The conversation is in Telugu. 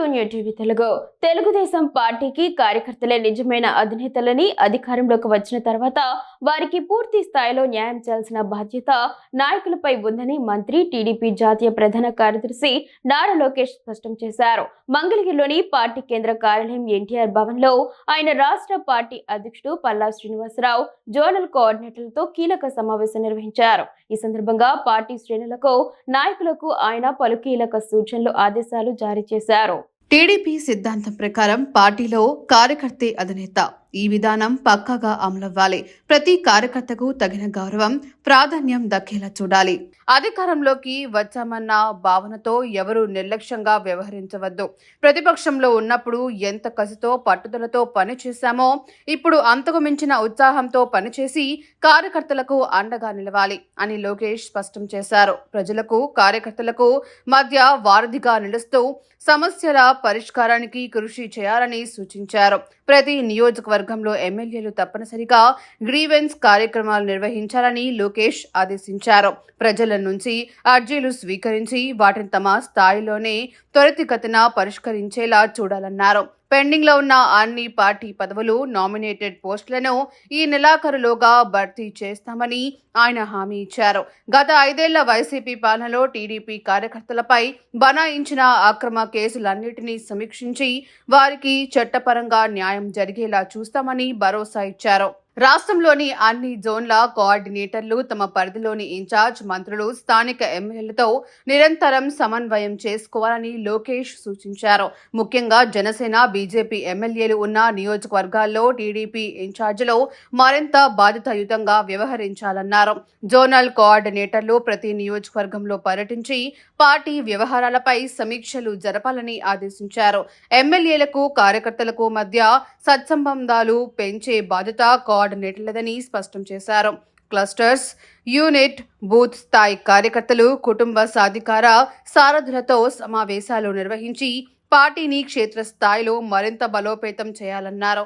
To new TV Telugu. Telugu Desam పార్టీకి కార్యకర్తలే నిజమైన అధినేతలని అధికారంలోకి వచ్చిన తర్వాత వారికి పూర్తి స్థాయిలో న్యాయం చేయాల్సిన బాధ్యత నాయకులపై ఉందని మంత్రి టీడీపీ జాతీయ ప్రధాన కార్యదర్శి నారా లోకేష్ స్పష్టం చేశారు. మంగళగిరిలోని పార్టీ కేంద్ర కార్యాలయం ఎన్టీఆర్ భవన్లో ఆయన రాష్ట్ర పార్టీ అధ్యక్షుడు పల్లా శ్రీనివాసరావు జోనల్ కోఆర్డినేటర్లతో కీలక సమావేశం నిర్వహించారు. ఈ సందర్భంగా పార్టీ శ్రేణులకు నాయకులకు ఆయన పలు కీలక సూచనలు ఆదేశాలు జారీ చేశారు. టీడీపీ సిద్ధాంతం ప్రకారం పార్టీలో కార్యకర్తే అధినేత ఈ విధానం పక్కాగా అమలవ్వాలి. ప్రతి కార్యకర్తకు తగిన గౌరవం ప్రాధాన్యం దక్కేలా చూడాలి. అధికారంలోకి వచ్చామన్న భావనతో ఎవరు నిర్లక్ష్యంగా వ్యవహరించవద్దు. ప్రతిపక్షంలో ఉన్నప్పుడు ఎంత కసితో పట్టుదలతో పనిచేశామో ఇప్పుడు అంతకు మించిన ఉత్సాహంతో పనిచేసి కార్యకర్తలకు అండగా నిలవాలి అని లోకేష్ స్పష్టం చేశారు. ప్రజలకు కార్యకర్తలకు మధ్య వారధిగా నిలుస్తూ సమస్యల పరిష్కారానికి కృషి చేయాలని సూచించారు. ప్రతి నియోజకవర్గ వర్గంలో ఎమ్మెల్యేలు తప్పనిసరిగా గ్రీవెన్స్ కార్యక్రమాలు నిర్వహించాలని లోకేష్ ఆదేశించారు. ప్రజల నుంచి అర్జీలు స్వీకరించి వాటిని తమ స్థాయిలోనే త్వరితగతిన పరిష్కరించేలా చూడాలన్నారు. పెండింగ్లో ఉన్న అన్ని పార్టీ పదవులు నామినేటెడ్ పోస్టులను ఈ నెలాఖరులోగా భర్తీ చేస్తామని ఆయన హామీ ఇచ్చారు. గత ఐదేళ్ళ వైసీపీ పాలనలో టీడీపీ కార్యకర్తలపై బనాయించిన అక్రమ కేసులన్నింటినీ సమీక్షించి వారికి చట్టపరంగా న్యాయం జరిగేలా చూస్తామని భరోసా ఇచ్చారు. రాష్ట్రంలోని అన్ని జోన్ల కోఆర్డినేటర్లు తమ పరిధిలోని ఇన్ఛార్జ్ మంత్రులు స్థానిక ఎమ్మెల్యేలతో నిరంతరం సమన్వయం చేసుకోవాలని లోకేష్ సూచించారు. ముఖ్యంగా జనసేన బీజేపీ ఎమ్మెల్యేలు ఉన్న నియోజకవర్గాల్లో టీడీపీ ఇన్ఛార్జిలో మరింత బాధ్యతాయుతంగా వ్యవహరించాలన్నారు. జోనల్ కోఆర్డినేటర్లు ప్రతి నియోజకవర్గంలో పర్యటించి పార్టీ వ్యవహారాలపై సమీక్షలు జరపాలని ఆదేశించారు. ఎమ్మెల్యేలకు కార్యకర్తలకు మధ్య సత్సంబంధాలు పెంచే బాధ్యత కోఆర్డినేటర్లదని స్పష్టం చేశారు. క్లస్టర్స్ యూనిట్ బూత్ స్థాయి కార్యకర్తలు కుటుంబ సాధికార సారథులతో సమావేశాలు నిర్వహించి పార్టీని క్షేత్రస్థాయిలో మరింత బలోపేతం చేయాలన్నారు.